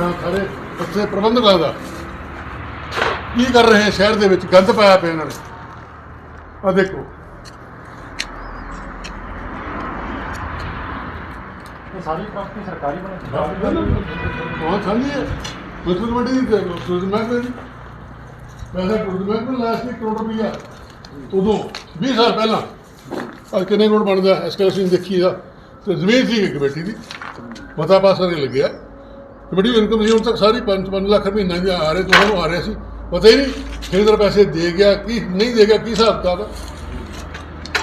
ਕੇ ਨਾ ਕੀ ਕਹਾਂ ਸਾਰੇ ਉੱਥੇ ਪ੍ਰਬੰਧਕਾਂ ਦਾ ਕੀ ਕਰ ਰਹੇ ਹੈ ਸ਼ਹਿਰ ਦੇ ਵਿੱਚ? ਗੰਦ ਪਾਇਆ ਪਿਆ ਇਹਨਾਂ ਨੇ। ਆ ਦੇਖੋ। ਸਾਰੀ ਪ੍ਰਾਪਰਟੀ ਸਰਕਾਰੀ ਬਣੀ ਬਹੁਤ ਸਮਝੀ ਹੈ ਮੁਸਲਿਮ ਕਮੇਟੀ ਦੀ ਟੂਰਿਜ਼ਮ ਮਹਿਕਮੇ ਦੀ। ਪੈਸਾ ਟੂਰਿਜ਼ਮ ਮਹਿਕਮੇ ਲਾਇਆ ਸੀ ਕਰੋੜ ਰੁਪਈਆ। ਉਦੋਂ 20 ਸਾਲ ਪਹਿਲਾਂ। ਅੱਜ ਕਿੰਨੇ ਕਰੋੜ ਬਣਦਾ? ਐਸਕੇਲੇਸ਼ਨ ਦੇਖੀ ਦਾ ਤੇ ਜ਼ਮੀਨ ਸੀ ਇੱਕ ਕਮੇਟੀ ਦੀ। ਪਤਾ ਪਾਸ ਨਹੀਂ ਲੱਗਿਆ। ਕਮੇਟੀ ਦੀ ਇਨਕਮ ਸੀ ਹੁਣ ਤੱਕ ਸਾਰੀ 5-5 ਲੱਖ ਰੁਪਏ ਮਹੀਨਾ ਆ ਰਹੇ ਤੋਂ ਆ ਰਿਹਾ ਸੀ। ਪਤਾ ਹੀ ਨਹੀਂ ਖੇਦਰ ਪੈਸੇ ਦੇ ਗਿਆ ਕੀ ਨਹੀਂ ਦੇ ਗਿਆ ਕੀ ਹਿਸਾਬ ਹੈ।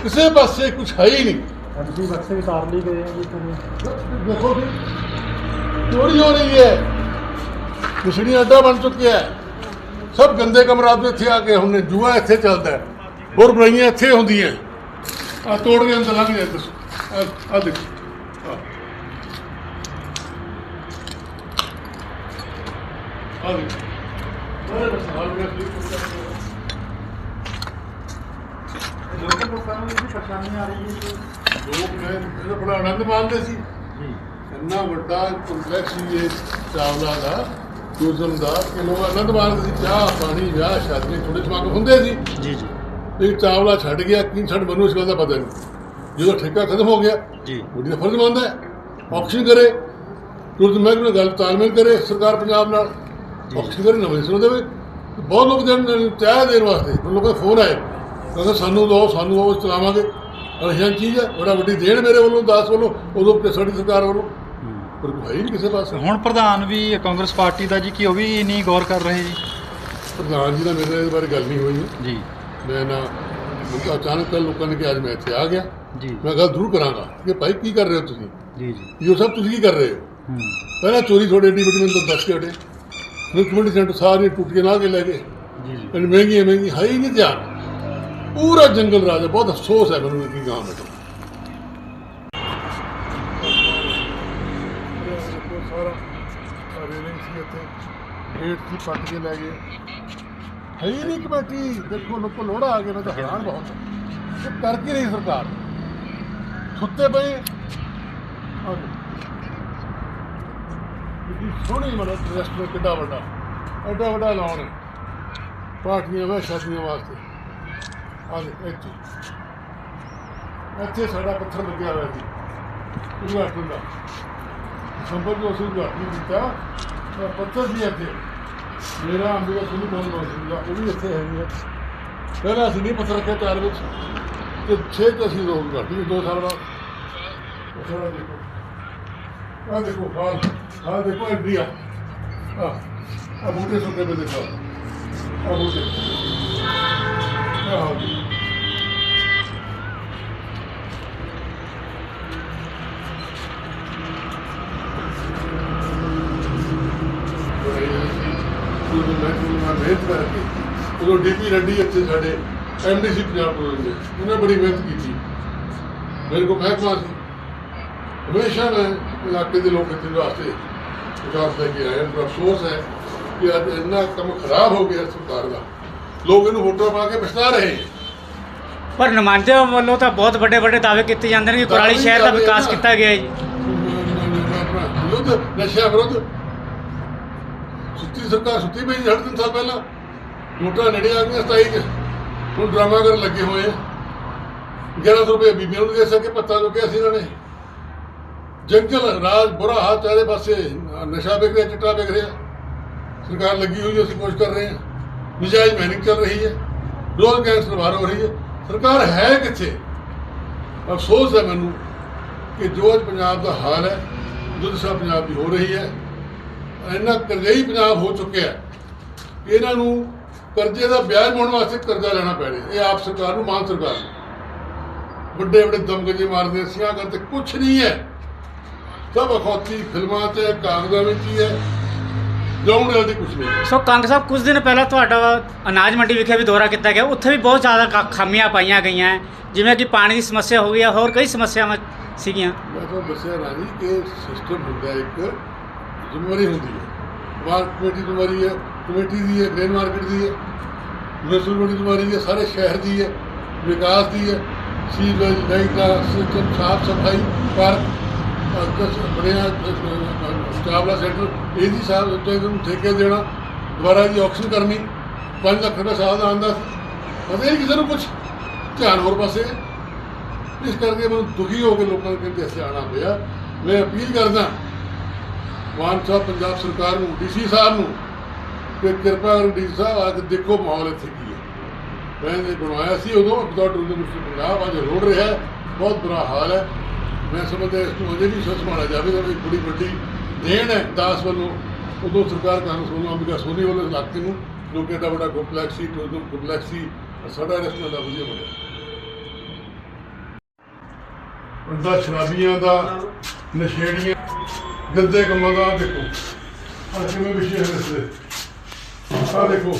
ਕਿਸੇ ਪਾਸੇ ਕੁਝ ਹੈ ਹੀ ਨਹੀਂ। ਐਮਪੀ ਬਕਸੇ ਵੀ ਤਾਰ ਲਈ ਗਏ ਆ ਜੀ ਤੁਹਾਨੂੰ ਦੇਖੋ ਜੀ ਚੋਰੀ ਹੋ ਰਹੀ ਹੈ। ਕਿਸੜੀ ਅੱਡਾ ਬਣ ਚੁੱਕਿਆ ਹੈ। ਸਭ ਗੰਦੇ ਕਮਰਾਤ ਦੇ ਇੱਥੇ ਆ ਕੇ ਹੁਣ ਜੂਆ ਇੱਥੇ ਚੱਲਦਾ ਹੈ। ਹੋਰ ਬਣਾਈਆਂ ਇੱਥੇ ਹੁੰਦੀਆਂ ਆ ਤੋੜ ਕੇ ਅੰਦਰ ਲੰਘ ਜਾਂਦੇ ਆ ਆ ਦੇਖੋ ਆਹ। ਆ ਦੇਖੋ ਬੜੇ ਬਸ ਹਾਲ ਵਿੱਚ ਕਲਿੱਕ ਕਰਦੇ ਲੋਕਾਂ ਲੋਕਾਂ ਨੂੰ ਵੀ ਪਰੇਸ਼ਾਨੀ ਆ ਰਹੀ ਹੈ ਜੀ ਲੋਕ ਮੈਂ ਇਹਦਾ ਬੜਾ ਆਨੰਦ ਮਾਣਦੇ ਸੀ ਜੀ ਇੰਨਾ ਵੱਡਾ ਕੰਪਲੈਕਸ ਹੀ ਇਹ ਚਾਵਲਾ ਦਾ ਟੂਰਿਜ਼ਮ ਦਾ ਕਿ ਲੋਕ ਆਨੰਦ ਮਾਣਦੇ ਸੀ ਚਾਹ ਪਾਣੀ ਵਿਆਹ ਸ਼ਾਦੀ ਥੋੜੇ ਸਮਾਗਮ ਹੁੰਦੇ ਸੀ ਜੀ ਜੀ ਇਹ ਚਾਵਲਾ ਛੱਡ ਗਿਆ ਕੀ ਛੱਡ ਮੈਨੂੰ ਇਸ ਗੱਲ ਦਾ ਪਤਾ ਨਹੀਂ ਜਦੋਂ ਠੇਕਾ ਖਤਮ ਹੋ ਗਿਆ ਜੀ ਉਹਦੀ ਦਾ ਫਰਜ਼ ਬਣਦਾ ਹੈ ਆਕਸ਼ਨ ਕਰੇ ਟੂਰਿਜ਼ਮ ਮਹਿਕਮੇ ਨਾਲ ਗੱਲ ਤਾਲਮੇਲ ਕਰੇ ਸਰਕਾਰ ਪੰਜਾਬ ਨਾਲ ਆਕਸ਼ਨ ਕਰੇ ਨਵੇਂ ਸਿਰੋਂ ਦੇਵੇ ਬਹੁਤ ਲੋਕ ਦੇਣ ਚਾਹ ਦੇਣ ਵਾਸਤੇ ਲੋਕਾਂ ਦੇ ਫੋਨ ਆਏ। ਕਹਿੰਦੇ ਸਾਨੂੰ ਦੋ ਸਾਨੂੰ ਉਹ ਚਲਾਵਾਂਗੇ। ਅਰਹੀਆਂ ਚੀਜ਼ ਹੈ ਬੜਾ ਵੱਡੀ ਦੇਣ ਮੇਰੇ ਵੱਲੋਂ ਦਾਸ ਵੱਲੋਂ ਉਦੋਂ ਕਿ ਸਾਡੀ ਸਰਕਾਰ ਵੱਲੋਂ। ਪਰ ਨਹੀਂ ਕਿਸੇ ਪਾਸੇ। ਹੁਣ ਪ੍ਰਧਾਨ ਵੀ ਕਾਂਗਰਸ ਪਾਰਟੀ ਦਾ ਜੀ ਕਿ ਉਹ ਵੀ ਨਹੀਂ ਗੌਰ ਕਰ ਰਹੇ ਜੀ? ਪ੍ਰਧਾਨ ਜੀ ਨਾਲ ਮੇਰੇ ਇਸ ਬਾਰੇ ਗੱਲ ਨਹੀਂ ਹੋਈ ਜੀ। ਮੈਂ ਨਾ ਅਚਾਨਕ ਲੋਕਾਂ ਨੇ ਕਿਹਾ ਅੱਜ ਮੈਂ ਇੱਥੇ ਆ ਗਿਆ। ਜੀ। ਮੈਂ ਗੱਲ ਜ਼ਰੂਰ ਕਰਾਂਗਾ। ਕਿ ਭਾਈ ਕੀ ਕਰ ਰਹੇ ਹੋ ਤੁਸੀਂ? ਜੀ ਜੀ। ਇਹ ਸਭ ਤੁਸੀਂ ਕੀ ਕਰ ਰਹੇ ਹੋ? ਹੂੰ। ਪਹਿਲਾਂ ਚੋਰੀ ਥੋੜੇ ਏਡੀ ਵੱਡੀ ਮੈਨੂੰ ਦੱਸ ਕੇ ਹਟੇ। ਕਮਿਊਨਿਟੀ ਸੈਂਟਰ ਸਾਰੀਆਂ ਟੁੱਟੀਆਂ ਲਾ ਕੇ ਲੈ ਗਏ। ਜੀ ਮਹਿੰਗੀ ਮਹਿੰਗੀ ਹੈ ਹੀ ਨਹੀਂ ਧਿਆਨ। ਪੂਰਾ ਜੰਗਲ ਰਾਜ ਬਹੁਤ ਅਫਸੋਸ ਹੈ ਮੈਨੂੰ ਕੀ ਸਾਰਾ ਰੇਲਿੰਗ ਸੀ ਇੱਥੇ। ਪੱਟ ਕੇ ਲੈ ਗਏ। ਹੈ ਹੀ ਨਹੀਂ ਕਮੇਟੀ। ਦੇਖੋ ਲੋਕੋ ਲੋੜਾ ਆ ਗਿਆ ਮੈਂ ਤਾਂ ਹੈਰਾਨ ਬਹੁਤ ਕਰ ਕੀ ਰਹੀ ਸਰਕਾਰ। ਸੁੱਤੇ ਪਏ ਆ ਦੇਖੋ। ਕਿੰਨੀ ਸੋਹਣੀ ਮਤਲਬ ਰੈਸਟੋਰੈਂਟ ਕਿੱਡਾ ਵੱਡਾ। ਐਡਾ ਵੱਡਾ ਲਾਉਣ। ਹੈ ਪਾਰਟੀਆਂ ਵੇ, ਸ਼ਾਦੀਆਂ ਵਾਸਤੇ। ਆ ਦੇ ਇੱਥੇ। ਇੱਥੇ ਸਾਡਾ ਪੱਥਰ ਲੱਗਿਆ ਹੋਇਆ ਸੀ ਉਦਘਾਟਨ ਦਾ। ਸੰਪਰਕ ਉਸ ਉਦਘਾਟਨ ਕੀਤਾ। ਤਾਂ ਪੱਥਰ ਸੀ ਇੱਥੇ। ਮੇਰਾ ਅੰਬੀਆ ਸੁਣੀ ਕੋਲ ਲੋਕ ਸੀ ਉਹ ਵੀ ਇੱਥੇ ਹੈਗੀ ਹੈ ਪਹਿਲਾਂ ਅਸੀਂ ਨਹੀਂ ਪੱਥਰ ਰੱਖਿਆ ਚਾਰ ਵਿੱਚ। ਤੇ ਛੇ ਤੇ ਅਸੀਂ ਲੋਕ ਉਦਘਾਟਨ ਦੋ ਸਾਲ ਬਾਅਦ। ਉਹ ਸਾਰਾ ਦੇਖੋ। ਆ ਦੇਖੋ ਹਾਲ ਹਾਲ ਦੇਖੋ ਇੰਡੀਆ ਆ ਆ ਬੂਟੇ ਸੁੱਕੇ ਪਏ ਦੇਖੋ ਆ ਬੂਟੇ ਆ ਹਾਲ ਜੀ। ਉਹਨੂੰ ਮੈਂ ਤੁਹਾਨੂੰ ਮਿਹਨਤ ਕਰਕੇ ਉਦੋਂ ਡੀਪੀ ਰੈਡੀ ਇੱਥੇ ਸਾਡੇ ਐਮਡੀਸੀ ਪੰਜਾਬ ਕੋਲ ਦੇ ਉਹਨੇ ਬੜੀ ਮਿਹਨਤ ਕੀਤੀ ਮੇਰੇ ਕੋਲ ਮਹਿਕਮਾ ਸੀ ਹਮੇਸ਼ਾ ਮੈਂ ਇਲਾਕੇ ਦੇ ਲੋਕ ਇੱਥੇ ਵਾਸਤੇ ਵਿਕਾਸ ਲੈ ਕੇ ਆਏ ਪਰ ਅਫਸੋਸ ਹੈ ਕਿ ਅੱਜ ਇੰਨਾ ਕੰਮ ਖਰਾਬ ਹੋ ਗਿਆ ਸਰਕਾਰ ਦਾ। ਲੋਕ ਇਹਨੂੰ ਵੋਟਾਂ ਪਾ ਕੇ ਪਛਤਾ ਰਹੇ ਪਰ ਨੁਮਾਇੰਦਿਆਂ ਵੱਲੋਂ ਤਾਂ ਬਹੁਤ ਵੱਡੇ ਵੱਡੇ ਦਾਅਵੇ ਕੀਤੇ ਜਾਂਦੇ ਨੇ ਕਿ ਕੁਰਾਲੀ ਸ਼ਹਿਰ ਦਾ ਵਿਕਾਸ ਕੀਤਾ ਗਿਆ ਹੈ ਜੀ। ਵਿਰੁੱਧ ਨਸ਼ਾ ਵਿਰੁੱਧ। ਸੁੱਤੀ ਸਰਕਾਰ ਸੁੱਤੀ ਪਈ ਸੀ ਹੜ ਤਿੰਨ ਸਾਲ ਪਹਿਲਾਂ। ਨੋਟਾਂ ਨੇੜੇ ਆ ਗਈਆਂ 27 ਚ ਹੁਣ ਡਰਾਮਾ ਕਰਨ ਲੱਗੇ ਹੋਏ ਆ। 1100 ਰੁਪਏ ਬੀਬੀਆਂ ਨੂੰ ਦੇ ਸਕੇ ਪੱਤਾ ਚੁੱਕਿਆ ਸੀ ਇਹਨਾਂ ਨੇ। ਜੰਗਲ ਰਾਜ ਬੁਰਾ ਹਾਲ ਚਾਰੇ ਪਾਸੇ ਨਸ਼ਾ ਵਿਕ ਰਿਹਾ ਚਿੱਟਾ ਵਿਕ ਰਿਹਾ। ਸਰਕਾਰ ਲੱਗੀ ਹੋਈ ਹੈ, ਅਸੀਂ ਕੋਸ਼ਿਸ਼ ਕਰ ਰਹੇ ਹਾਂ। ਨਜਾਇਜ਼ ਮਾਈਨਿੰਗ ਚੱਲ ਰਹੀ ਹੈ। ਰੋਜ਼ ਗੈਂਗਸਟਰ ਬਾਹਰ ਹੋ ਰਹੀ ਹੈ। ਸਰਕਾਰ ਹੈ ਕਿੱਥੇ? ਅਫਸੋਸ ਹੈ ਮੈਨੂੰ ਕਿ ਜੋ ਅੱਜ ਪੰਜਾਬ ਦਾ ਹਾਲ ਹੈ ਦੁਰਦਸ਼ਾ ਪੰਜਾਬ ਦੀ ਹੋ ਰਹੀ ਹੈ ਇੰਨਾ ਕਰਜ਼ਈ ਪੰਜਾਬ ਹੋ ਚੁੱਕਿਆ ਇਹਨਾਂ ਨੂੰ ਕਰਜ਼ੇ ਦਾ ਵਿਆਜ ਮੋੜਨ ਵਾਸਤੇ ਕਰਜ਼ਾ ਲੈਣਾ ਪੈ ਰਿਹਾ ਇਹ ਆਪ ਸਰਕਾਰ ਨੂੰ ਮਾਨ ਸਰਕਾਰ ਨੂੰ। ਵੱਡੇ ਵੱਡੇ ਦਮਗਜੇ ਮਾਰਦੇ ਸਿਆਂ ਕਰਦੇ ਕੁਛ ਨਹੀਂ ਹੈ। ਸਭ ਅਖੌਤੀ ਫਿਲਮਾਂ ਤੇ ਕਾਗਜ਼ਾਂ ਵਿੱਚ ਹੀ ਹੈ। ਗਰਾਊਂਡ ਰਿਐਲਿਟੀ ਕੁਛ ਨਹੀਂ। ਸੋ ਕੰਗ ਸਾਹਿਬ ਕੁਝ ਦਿਨ ਪਹਿਲਾਂ ਤੁਹਾਡਾ ਅਨਾਜ ਮੰਡੀ ਵਿਖੇ ਵੀ ਦੌਰਾ ਕੀਤਾ ਗਿਆ। ਉੱਥੇ ਵੀ ਬਹੁਤ ਜ਼ਿਆਦਾ ਕਾ- ਖਾਮੀਆਂ ਪਾਈਆਂ ਗਈਆਂ। ਹੈ। ਜਿਵੇਂ ਕਿ ਪਾਣੀ ਦੀ ਸਮੱਸਿਆ ਹੋ ਗਈ ਹੈ ਹੋਰ ਕਈ ਸਮੱਸਿਆਵਾਂ ਸੀਗੀਆਂ। ਮੈਂ ਤੁਹਾਨੂੰ ਦੱਸਿਆ ਨਾ ਜੀ ਕਿ ਸਿਸਟਮ ਹੁੰਦਾ ਹੈ ਇੱਕ ਜ਼ਿੰਮੇਵਾਰੀ ਹੁੰਦੀ ਹੈ। ਮਾਰਕੀਟ ਕਮੇਟੀ ਦੀ ਜ਼ਿੰਮੇਵਾਰੀ ਹੈ ਕਮੇਟੀ ਦੀ ਹੈ ਗ੍ਰੇਨ ਮਾਰਕੀਟ ਦੀ ਹੈ। ਮਿਊਨਿਸਪਲ ਦੀ ਜ਼ਿੰਮੇਵਾਰੀ ਹੈ ਸਾਰੇ ਸ਼ਹਿਰ ਦੀ ਹੈ ਵਿਕਾਸ ਦੀ ਹੈ। ਸੀਵਰੇਜ ਲਾਈਟਾਂ ਸਿਸਟਮ ਸਾਫ਼ ਸਫ਼ਾਈ ਪਾਰਕ ਕਸ ਬਣਿਆ ਸੈਂਟਰ ਇਹਦੀ ਸਾਫ਼ ਤੇ ਨੂੰ ਠੇਕੇ ਦੇਣਾ, ਦੁਬਾਰਾ ਦੀ ਆਕਸ਼ਨ ਕਰਨੀ 5 ਲੱਖ ਰੁਪਏ ਸਾਲ ਦਾ ਆਂਦਾ ਪਤਾ ਨਹੀਂ ਕਿਸੇ ਨੂੰ ਕੁਝ ਧਿਆਨ ਹੋਰ ਪਾਸੇ। ਇਸ ਕਰਕੇ ਮੈਨੂੰ ਦੁਖੀ ਹੋ ਕੇ ਲੋਕਾਂ ਦੇ ਕਹਿੰਦੇ ਅਸੀਂ ਆਉਣਾ ਪਿਆ। ਮੈਂ ਅਪੀਲ ਕਰਦਾ, ਮਾਨ ਸਾਹਿਬ, ਪੰਜਾਬ ਸਰਕਾਰ ਨੂੰ, ਡੀਸੀ ਸਾਹਿਬ ਨੂੰ, ਕਿ ਕਿਰਪਾ ਕਰਕੇ ਡੀਸੀ ਸਾਹਿਬ, ਆ ਕੇ ਦੇਖੋ ਮਾਹੌਲ ਇੱਥੇ ਕੀ ਹੈ। ਮੈਂ ਇਹ ਬਣਵਾਇਆ ਸੀ ਉਦੋਂ ਅਬਦੌਰ ਟੂਰਿਜ਼ਮ ਪੰਜਾਬ ਅੱਜ ਰੋੜ ਰਿਹਾ ਬਹੁਤ ਬੁਰਾ ਹਾਲ ਹੈ। ਮੈਂ ਸਮਝਦਾ ਇਸ ਨੂੰ ਅਜੇ ਵੀ ਸੰਭਾਲਿਆ ਜਾਵੇ ਤਾਂ ਇੱਕ ਬੜੀ ਵੱਡੀ ਦੇਣ ਹੈ ਦਾਸ ਵੱਲੋਂ। ਉਦੋਂ ਸਰਕਾਰ ਕਾਂਗਰਸ ਵੱਲੋਂ ਅੰਬਿਕਾ ਸੋਨੀ ਵੱਲੋਂ ਇਲਾਕੇ ਨੂੰ ਜੋ ਕਿ ਏਡਾ ਵੱਡਾ ਕੰਪਲੈਕਸ ਸੀ ਟੂਰਿਜ਼ਮ ਕੰਪਲੈਕਸ ਸੀ ਸਾਡਾ ਰੈਸਟੋਰੈਂਟ ਦਾ ਵਧੀਆ ਬਣਿਆ। ਉਹਦਾ ਸ਼ਰਾਬੀਆਂ ਦਾ ਨਸ਼ੇੜੀਆਂ ਗੰਦੇ ਕੰਮਾਂ ਦਾ ਦੇਖੋ। ਆ ਕਿਵੇਂ ਵਿਸ਼ੇ ਹੈ ਇਸ ਦੇ? ਆ ਦੇਖੋ।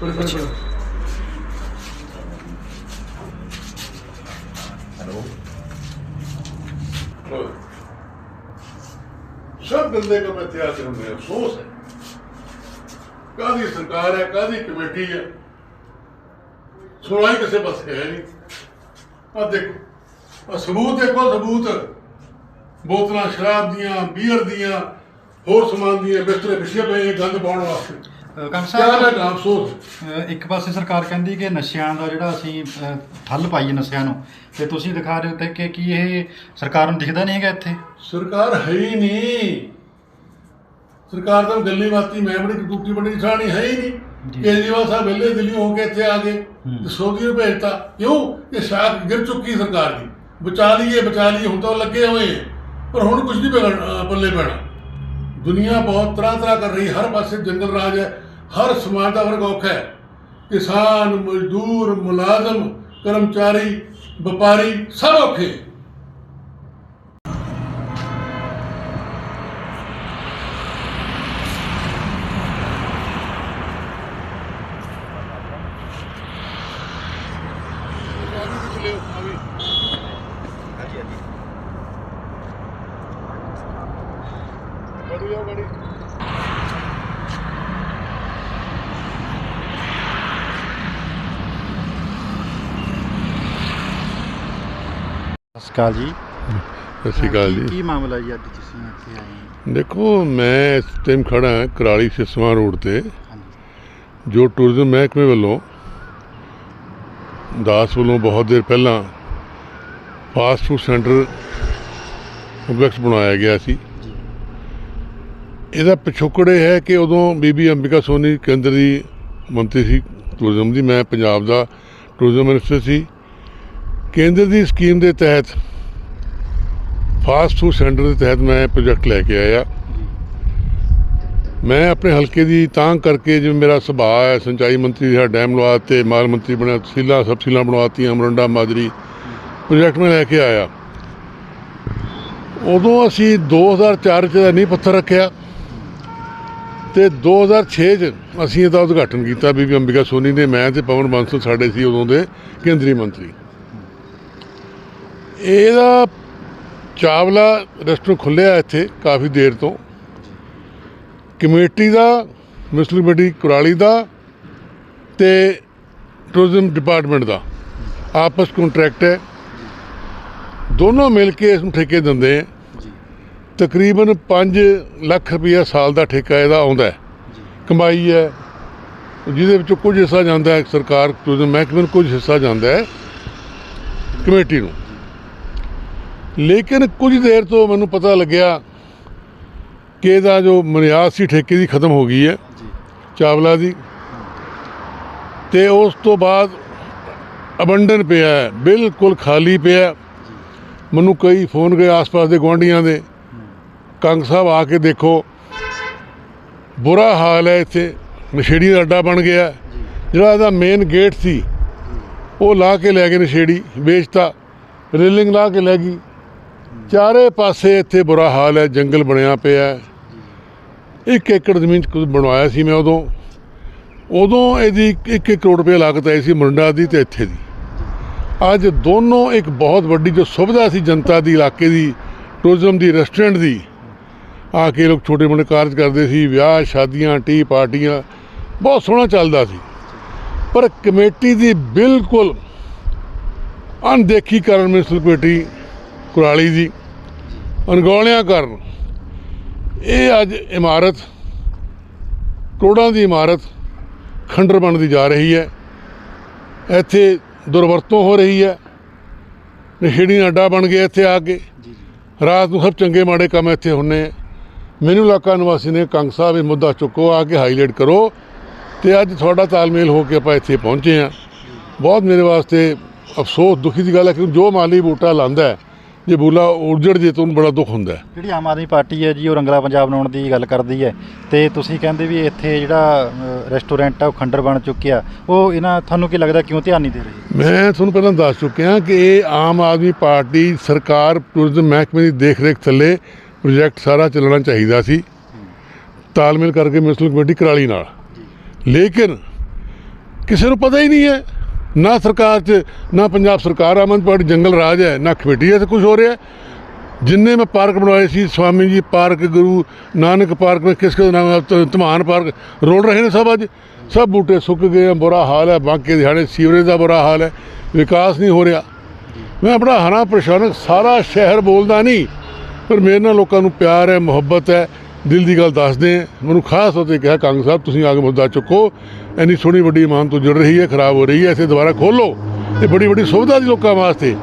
ਪਰ ਪਰ ਸਭ ਗੰਦੇ ਕੰਮ ਇੱਥੇ ਆ ਕੇ ਹੁੰਦੇ ਆ ਅਫਸੋਸ ਕਾਦੀ ਸਰਕਾਰ ਹੈ ਕਾਦੀ ਕਮੇਟੀ ਹੈ? ਸੁਣਾਈ ਕਿਸੇ ਪਾਸੇ ਹੈ ਨਹੀਂ। ਆ ਦੇਖੋ ਆ ਸਬੂਤ ਦੇਖੋ, ਸਬੂਤ। ਬੋਤਲਾਂ, ਸ਼ਰਾਬ ਦੀਆਂ, ਬੀਅਰ ਦੀਆਂ, ਹੋਰ ਸਮਾਨ ਦੀਆਂ, ਬਿਸਤਰੇ ਵਿਛੇ ਪਏ ਗੰਦ ਪਾਉਣ ਵਾਸਤੇ। ਕੰਗ ਸਾਹਿਬ? ਇੱਕ ਪਾਸੇ ਸਰਕਾਰ ਕਹਿੰਦੀ ਕਿ ਨਸ਼ਿਆਂ ਦਾ ਜਿਹੜਾ ਅਸੀਂ ਠੱਲ ਪਾਈਏ ਨਸ਼ਿਆਂ ਨੂੰ ਤੇ ਤੁਸੀਂ ਦਿਖਾ ਰਹੇ ਹੋ ਕਿ ਕੀ ਇਹ ਸਰਕਾਰ ਨੂੰ ਦਿਖਦਾ ਨਹੀਂ ਹੈਗਾ ਇੱਥੇ? ਸਰਕਾਰ ਹੈ ਹੀ ਨਹੀਂ। ਸਰਕਾਰ ਤਾਂ ਗੱਲੀ ਬਾਤੀ ਮੈਂ ਬੜੀ ਟੁੱਟੀ ਬੜੀ ਸਾਣੀ ਹੈ ਹੀ ਨਹੀਂ। ਕੇਜਰੀਵਾਲ ਸਾਹਿਬ ਵੇਲੇ ਦਿੱਲੀ ਹੋ ਕੇ ਇੱਥੇ ਆ ਗਏ ਸੋਦੀ ਨੂੰ ਭੇਜਤਾ। ਕਿਉਂ? ਇਹ ਸ਼ਾਖ ਗਿਰ ਚੁੱਕੀ ਸਰਕਾਰ ਦੀ। ਬਚਾ ਲਈਏ ਬਚਾ ਲਈਏ ਹੁਣ ਤਾਂ ਲੱਗੇ ਹੋਏ। ਪਰ ਹੁਣ ਕੁਝ ਨਹੀਂ ਬੱਲੇ ਪੈਣਾ। ਦੁਨੀਆ ਬਹੁਤ ਤਰ੍ਹਾਂ ਤਰ੍ਹਾਂ ਕਰ ਰਹੀ ਹਰ ਪਾਸੇ ਜੰਗਲ ਰਾਜ ਹੈ। ਹਰ ਸਮਾਜ ਦਾ ਵਰਗ ਔਖਾ ਹੈ। ਕਿਸਾਨ ਮਜ਼ਦੂਰ ਮੁਲਾਜ਼ਮ ਕਰਮਚਾਰੀ ਵਪਾਰੀ ਸਭ ਔਖੇ। ਸਤਿ ਸ਼੍ਰੀ ਅਕਾਲ ਜੀ। ਸਤਿ ਸ਼੍ਰੀ ਅਕਾਲ ਕੀ- ਜੀ। ਕੀ ਮਾਮਲਾ ਜੀ ਅੱਜ ਤੁਸੀਂ ਇੱਥੇ ਆਏ ਦੇਖੋ ਮੈਂ ਇਸ ਟਾਈਮ ਖੜਾ ਹਾਂ ਕਰਾਲੀ ਸਿਸਵਾਂ ਰੋਡ ਤੇ। ਹਾਂਜੀ। ਜੋ ਟੂਰਿਜ਼ਮ ਮਹਿਕਮੇ ਵੱਲੋਂ ਦਾਸ ਵੱਲੋਂ ਬਹੁਤ ਦੇਰ ਪਹਿਲਾਂ ਫਾਸਟ ਫੂਡ ਸੈਂਟਰ ਕੰਪਲੈਕਸ ਬਣਾਇਆ ਗਿਆ ਸੀ। ਜੀ। ਇਹਦਾ ਪਿਛੋਕੜ ਇਹ ਹੈ ਕਿ ਉਦੋਂ ਬੀਬੀ ਅੰਬਿਕਾ ਸੋਨੀ ਕੇਂਦਰ ਦੀ ਮੰਤਰੀ ਸੀ ਟੂਰਿਜ਼ਮ ਦੀ ਮੈਂ ਪੰਜਾਬ ਦਾ ਟੂਰਿਜ਼ਮ ਮਿਨਿਸਟਰ ਸੀ। ਕੇਂਦਰ ਦੀ ਸਕੀਮ ਦੇ ਤਹਿਤ ਫਾਸਟ ਫੂਡ ਸੈਂਟਰ ਦੇ ਤਹਿਤ ਮੈਂ ਪ੍ਰੋਜੈਕਟ ਲੈ ਕੇ ਆਇਆ। ਮੈਂ ਆਪਣੇ ਹਲਕੇ ਦੀ ਤਾਂ ਕਰਕੇ ਜਿਵੇਂ ਮੇਰਾ ਸੁਭਾਅ ਹੈ, ਸਿੰਚਾਈ ਮੰਤਰੀ ਦਾ ਡੈਮ ਲਵਾ ਤੇ ਮਾਲ ਮੰਤਰੀ ਬਣਿਆ, ਤਹਿਸੀਲਾਂ ਸਬਸੀਲਾਂ ਤਹਿਸੀਲਾਂ ਬਣਵਾਤੀਆਂ ਮਰੰਡਾ ਮਾਜਰੀ ਪ੍ਰੋਜੈਕਟ ਮੈਂ ਲੈ ਕੇ ਆਇਆ। ਉਦੋਂ ਅਸੀਂ 2004 ਚ ਦਾ ਨਹੀਂ ਪੱਥਰ ਰੱਖਿਆ ਤੇ 2006 ਚ ਅਸੀਂ ਇਹਦਾ ਉਦਘਾਟਨ ਕੀਤਾ। ਬੀਬੀ ਅੰਬਿਕਾ ਸੋਨੀ ਨੇ, ਮੈਂ ਤੇ ਪਵਨ ਬਾਂਸਲ ਸਾਡੇ ਸੀ ਉਦੋਂ ਦੇ ਕੇਂਦਰੀ ਮੰਤਰੀ। ਇਹਦਾ ਚਾਵਲਾ ਰੈਸਟੋਰੈਂਟ ਖੁੱਲਿਆ ਇੱਥੇ ਕਾਫੀ ਦੇਰ ਤੋਂ। ਕਮੇਟੀ ਦਾ ਮਿਊਨਿਸਪਲ ਕਮੇਟੀ ਕੁਰਾਲੀ ਦਾ ਤੇ ਟੂਰਿਜ਼ਮ ਡਿਪਾਰਟਮੈਂਟ ਦਾ। ਆਪਸ ਕੰਟਰੈਕਟ ਹੈ। ਦੋਨੋਂ ਮਿਲ ਕੇ ਇਸ ਨੂੰ ਠੇਕੇ ਦਿੰਦੇ ਜੀ। ਤਕਰੀਬਨ 5 ਲੱਖ ਰੁਪਈਆ ਸਾਲ ਦਾ ਠੇਕਾ ਇਹਦਾ ਆਉਂਦਾ ਹੈ। ਕਮਾਈ ਹੈ। ਜਿਹਦੇ ਵਿੱਚੋਂ ਕੁਝ ਹਿੱਸਾ ਜਾਂਦਾ ਹੈ ਸਰਕਾਰ ਟੂਰਿਜ਼ਮ ਮਹਿਕਮੇ ਨੂੰ ਕੁਝ ਹਿੱਸਾ ਜਾਂਦਾ ਹੈ ਕਮੇਟੀ ਨੂੰ। ਲੇਕਿਨ ਕੁਝ ਦੇਰ ਤੋਂ ਮੈਨੂੰ ਪਤਾ ਲੱਗਿਆ ਕਿ ਇਹਦਾ ਜੋ ਮਨਿਆਦ ਸੀ ਠੇਕੇ ਦੀ ਖਤਮ ਹੋ ਗਈ ਹੈ ਚਾਵਲਾ ਦੀ। ਤੇ ਉਸ ਤੋਂ ਬਾਅਦ ਅਬੰਡਨ ਪਿਆ ਹੈ ਬਿਲਕੁਲ ਖਾਲੀ ਪਿਆ। ਮੈਨੂੰ ਕਈ ਫੋਨ ਗਏ ਆਸ-ਪਾਸ ਦੇ ਗੁਆਂਢੀਆਂ ਦੇ। ਕੰਗ ਸਾਹਿਬ ਆ ਕੇ ਦੇਖੋ ਬੁਰਾ ਹਾਲ ਹੈ ਇੱਥੇ ਨਸ਼ੇੜੀ ਦਾ ਅੱਡਾ ਬਣ ਗਿਆ ਜਿਹੜਾ ਇਹਦਾ ਮੇਨ ਗੇਟ ਸੀ ਉਹ ਲਾ ਕੇ ਲੈ ਗਏ ਨਸ਼ੇੜੀ ਵੇਚਤਾ ਰੇਲਿੰਗ ਲਾ ਕੇ ਲੈ ਗਈ। ਚਾਰੇ ਪਾਸੇ ਇੱਥੇ ਬੁਰਾ ਹਾਲ ਹੈ, ਜੰਗਲ ਬਣਿਆ ਪਿਆ ਹੈ। ਇੱਕ ਏਕੜ ਜ਼ਮੀਨ 'ਚ ਕੁਝ ਬਣਵਾਇਆ ਸੀ ਮੈਂ ਉਦੋਂ। ਉਦੋਂ ਇਹਦੀ 1 ਕਰੋੜ ਰੁਪਏ ਲਾਗਤ ਆਈ ਸੀ ਮੁੰਡਾ ਦੀ ਤੇ ਇੱਥੇ ਦੀ। ਅੱਜ ਦੋਨੋਂ ਇੱਕ ਬਹੁਤ ਵੱਡੀ ਜੋ ਸੁਵਿਧਾ ਸੀ ਜਨਤਾ ਦੀ, ਇਲਾਕੇ ਦੀ ਟੂਰਿਜ਼ਮ ਦੀ ਰੈਸਟੋਰੈਂਟ ਦੀ, ਆ ਕੇ ਲੋਕ ਛੋਟੇ ਮੋਟੇ ਕਾਰਜ ਕਰਦੇ ਸੀ, ਵਿਆਹ, ਸ਼ਾਦੀਆਂ ਟੀ ਪਾਰਟੀਆਂ ਬਹੁਤ ਸੋਹਣਾ ਚੱਲਦਾ ਸੀ। ਪਰ ਕਮੇਟੀ ਦੀ ਬਿਲਕੁਲ ਅਣਦੇਖੀ ਕਾਰਨ ਮਿਊਨਿਸਪਲ ਕਮੇਟੀ ਕੁਰਾਲੀ ਦੀ ਅਣਗੌਲਿਆਂ ਕਾਰਨ ਇਹ ਅੱਜ ਇਮਾਰਤ ਕਰੋੜਾਂ ਦੀ ਇਮਾਰਤ ਖੰਡਰ ਬਣਦੀ ਜਾ ਰਹੀ ਹੈ। ਇੱਥੇ ਦੁਰਵਰਤੋਂ ਹੋ ਰਹੀ ਹੈ। ਨਸ਼ੇੜੀ ਅੱਡਾ ਬਣ ਗਿਆ ਇੱਥੇ ਆ ਕੇ। ਰਾਤ ਨੂੰ ਸਭ ਚੰਗੇ ਮਾੜੇ ਕੰਮ ਇੱਥੇ ਹੁੰਨੇ ਮੈਨੂੰ ਇਲਾਕਾ ਨਿਵਾਸੀ ਨੇ ਕੰਗ ਸਾਹਿਬ ਇਹ ਮੁੱਦਾ ਚੁੱਕੋ ਆ ਕੇ ਹਾਈਲਾਈਟ ਕਰੋ ਤੇ ਅੱਜ ਤੁਹਾਡਾ ਤਾਲਮੇਲ ਹੋ ਕੇ ਆਪਾਂ ਇੱਥੇ ਪਹੁੰਚੇ ਆ ਬਹੁਤ ਮੇਰੇ ਵਾਸਤੇ ਅਫਸੋਸ ਦੁਖੀ ਦੀ ਗੱਲ ਹੈ ਕਿ ਜੋ ਮਾਲੀ ਬੂਟਾ ਲਾਂਦਾ ਹੈ ਜੇ ਬੂਲਾ ਉਜੜ ਜੇ ਤਾਂ ਉਹਨੂੰ ਬੜਾ ਦੁੱਖ ਹੁੰਦਾ ਹੈ। ਜਿਹੜੀ ਆਮ ਆਦਮੀ ਪਾਰਟੀ ਹੈ ਜੀ ਉਹ ਰੰਗਲਾ ਪੰਜਾਬ ਬਣਾਉਣ ਦੀ ਗੱਲ ਕਰਦੀ ਹੈ। ਤੇ ਤੁਸੀਂ ਕਹਿੰਦੇ ਵੀ ਇੱਥੇ ਜਿਹੜਾ ਅ, ਰੈਸਟੋਰੈਂਟ ਆ ਉਹ ਖੰਡਰ ਬਣ ਚੁੱਕਿਆ। ਉਹ ਇਹਨਾਂ ਤੁਹਾਨੂੰ ਕੀ ਲੱਗਦਾ ਕਿਉਂ ਧਿਆਨ ਨਹੀਂ ਦੇ ਰਹੀ? ਮੈਂ ਤੁਹਾਨੂੰ ਪਹਿਲਾਂ ਦੱਸ ਚੁੱਕਿਆ ਕਿ ਇਹ ਆਮ ਆਦਮੀ ਪਾਰਟੀ ਸਰਕਾਰ ਟੂਰਿਜ਼ਮ ਮਹਿਕਮੇ ਦੀ ਦੇਖ-ਰੇਖ ਥੱਲੇ ਪ੍ਰੋਜੈਕਟ ਸਾਰਾ ਚੱਲਣਾ ਚਾਹੀਦਾ ਸੀ। ਤਾਲਮੇਲ ਕਰਕੇ ਮਿਊਨਿਸਪਲ ਕਮੇਟੀ ਕਰਾਲੀ ਨਾਲ। ਲੇਕਿਨ ਕਿਸੇ ਨੂੰ ਪਤਾ ਹੀ ਨਹੀਂ ਹੈ ਨਾ ਸਰਕਾਰ 'ਚ ਨਾ ਪੰਜਾਬ ਸਰਕਾਰ ਆਮ ਆਦਮੀ ਪਾਰਟੀ ਜੰਗਲ ਰਾਜ ਹੈ ਨਾ ਕਮੇਟੀ ਹੈ ਤੇ ਕੁਝ ਹੋ। ਰਿਹਾ ਜਿੰਨੇ ਮੈਂ ਪਾਰਕ ਬਣਾਏ ਸੀ ਸਵਾਮੀ ਜੀ ਪਾਰਕ ਗੁਰੂ ਨਾਨਕ ਪਾਰਕ ਵਿੱਚ ਕਿਸ ਕਿਸ ਨਾਮ ਧਮਾਨ ਪਾਰਕ ਰੋਲ ਰਹੇ ਨੇ ਸਭ ਅੱਜ। ਸਭ ਬੂਟੇ ਸੁੱਕ ਗਏ ਆ, ਬੁਰਾ ਹਾਲ ਹੈ ਬਾਕੀ ਦਿਹਾੜੇ ਸੀਵਰੇਜ ਦਾ ਬੁਰਾ ਹਾਲ ਹੈ ਵਿਕਾਸ ਨਹੀਂ ਹੋ ਰਿਹਾ। ਮੈਂ ਆਪਣਾ ਹਰਾ ਪਰੇਸ਼ਾਨ ਸਾਰਾ ਸ਼ਹਿਰ ਬੋਲਦਾ ਨਹੀਂ ਪਰ ਮੇਰੇ ਨਾਲ ਲੋਕਾਂ ਨੂੰ ਪਿਆਰ ਹੈ ਮੁਹੱਬਤ ਹੈ। ਦਿਲ ਦੀ ਗੱਲ ਦੱਸਦੇ ਆ। ਮੈਨੂੰ ਖਾਸ ਤੌਰ ਤੇ ਕਿਹਾ ਕੰਗ ਸਾਹਿਬ ਤੁਸੀਂ ਆ ਕੇ ਮੁੱਦਾ ਚੁੱਕੋ। ਇੰਨੀ ਸੋਹਣੀ ਵੱਡੀ ਇਮਾਨ ਤੋਂ ਜੁੜ ਰਹੀ ਹੈ, ਖਰਾਬ ਹੋ ਰਹੀ ਹੈ ਇਸੇ ਦੁਬਾਰਾ ਖੋਲੋ ਇਹ ਬੜੀ ਵੱਡੀ ਸੁਵਿਧਾ ਦੀ ਲੋਕਾਂ ਵਾਸਤੇ।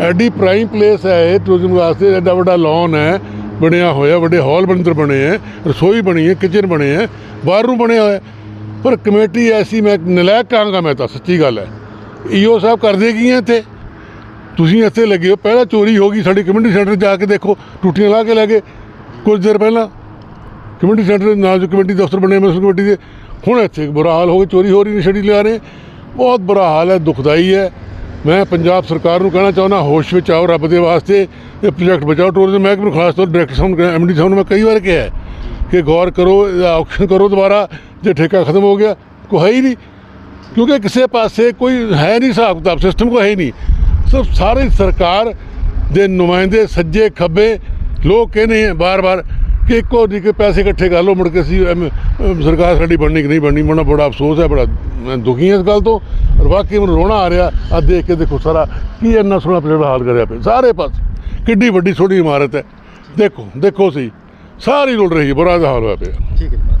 ਐਡੀ ਪ੍ਰਾਈਮ ਪਲੇਸ ਹੈ ਇਹ ਟੂਰਿਜ਼ਮ ਵਾਸਤੇ, ਐਡਾ ਵੱਡਾ ਲੌਨ ਹੈ, ਬਣਿਆ ਹੋਇਆ, ਵੱਡੇ ਹਾਲ ਬੰਦਰ ਬਣੇ ਹੈ, ਰਸੋਈ ਬਣੀ ਹੈ ਕਿਚਨ ਬਣੇ ਹੈ, ਬਾਹਰ ਨੂੰ ਬਣਿਆ ਹੋਇਆ। ਪਰ ਕਮੇਟੀ ਐਸੀ ਮੈਂ ਨਲਾਇਕ ਕਹਾਂਗਾ ਮੈਂ ਤਾਂ, ਸੱਚੀ ਗੱਲ ਹੈ। ਈਓ ਸਾਹਿਬ ਕਰਦੇ ਕੀ ਹੈ ਇੱਥੇ? ਤੁਸੀਂ ਇੱਥੇ ਲੱਗੇ ਹੋ, ਪਹਿਲਾਂ ਚੋਰੀ ਹੋ ਗਈ, ਸਾਡੀ ਕਮਿਊਨਿਟੀ ਸੈਂਟਰ ਜਾ ਕੇ ਦੇਖੋ, ਟੂਟੀਆਂ ਲਾ ਕੇ ਲੈ ਗਏ, ਕੁਝ ਦੇਰ ਪਹਿਲਾਂ। ਕਮਿਊਨਿਟੀ ਸੈਂਟਰ ਦੇ ਨਾਲ ਜੋ ਕਮੇਟੀ ਦਫ਼ਤਰ ਬਣੇ ਮੈਂ ਕਮੇਟੀ ਦੇ। ਹੁਣ ਇੱਥੇ ਬੁਰਾ ਹਾਲ ਹੋ ਗਿਆ ਚੋਰੀ ਹੋ ਰਹੀ ਨਸ਼ੇੜੀ ਲਿਆ ਰਹੇ। ਬਹੁਤ ਬੁਰਾ ਹਾਲ ਹੈ, ਦੁਖਦਾਈ ਹੈ। ਮੈਂ ਪੰਜਾਬ ਸਰਕਾਰ ਨੂੰ ਕਹਿਣਾ ਚਾਹੁੰਦਾ, ਹੋਸ਼ ਵਿੱਚ ਆਓ ਰੱਬ ਦੇ ਵਾਸਤੇ। ਇਹ ਪ੍ਰੋਜੈਕਟ ਬਚਾਓ ਟੂਰਿਜ਼ਮ ਮਹਿਕਮੇ ਨੂੰ, ਖਾਸ ਤੌਰ ਡਾਇਰੈਕਟਰ ਸਾਹਿਬ ਨੂੰ ਐਮਡੀ ਸਾਹਿਬ ਨੂੰ ਮੈਂ ਕਈ ਵਾਰ ਕਿਹਾ ਕਿ ਗੌਰ ਕਰੋ, ਇਹਦਾ ਆਕਸ਼ਨ ਕਰੋ ਦੁਬਾਰਾ, ਜੇ ਠੇਕਾ ਖਤਮ ਹੋ ਗਿਆ, ਕੋਈ ਹੈ ਹੀ ਨਹੀਂ। ਕਿਉਂਕਿ ਕਿਸੇ ਪਾਸੇ ਕੋਈ ਹੈ ਨਹੀਂ ਹਿਸਾਬ ਕਿਤਾਬ ਸਿਸਟਮ ਕੋਈ ਹੈ ਹੀ ਨਹੀਂ। ਸਿਰਫ ਸਾਰੇ ਸਰਕਾਰ ਦੇ ਨੁਮਾਇੰਦੇ, ਸੱਜੇ ਖੱਬੇ ਲੋਕ ਕਹਿੰਦੇ ਆ ਬਾਰ-ਬਾਰ ਕਿ ਇੱਕੋ ਜਿਹੇ ਕੇ ਪੈਸੇ ਇਕੱਠੇ ਕਰ ਲਓ, ਮੁੜ ਕੇ ਸੀ ਸਰਕਾਰ ਸਾਡੀ ਬਣਨੀ ਕਿ ਨਹੀਂ ਬਣਨੀ, ਮੈਨੂੰ ਬੜਾ ਅਫਸੋਸ ਹੈ, ਬੜਾ ਦੁਖੀ ਹਾਂ ਇਸ ਗੱਲ ਤੋਂ। ਔਰ ਵਾਕਈ ਮੈਨੂੰ ਰੋਣਾ ਆ ਰਿਹਾ ਆ ਦੇਖ ਕੇ ਦੇਖੋ ਸਾਰਾ, ਕੀ ਇੰਨਾ ਸੋਹਣਾ ਪਿਛੜਾ ਹਾਲ ਕਰਿਆ ਪਿਆ। ਸਾਰੇ ਪਾਸੇ, ਕਿੱਡੀ ਵੱਡੀ, ਛੋਟੀ ਇਮਾਰਤ ਹੈ। ਦੇਖੋ ਦੇਖੋ ਸਹੀ, ਸਾਰੀ ਰੁਲ ਰਹੀ ਹੈ, ਬੁਰਾ ਹਾਲ ਹੋਇਆ ਪਿਆ। ਠੀਕ ਹੈ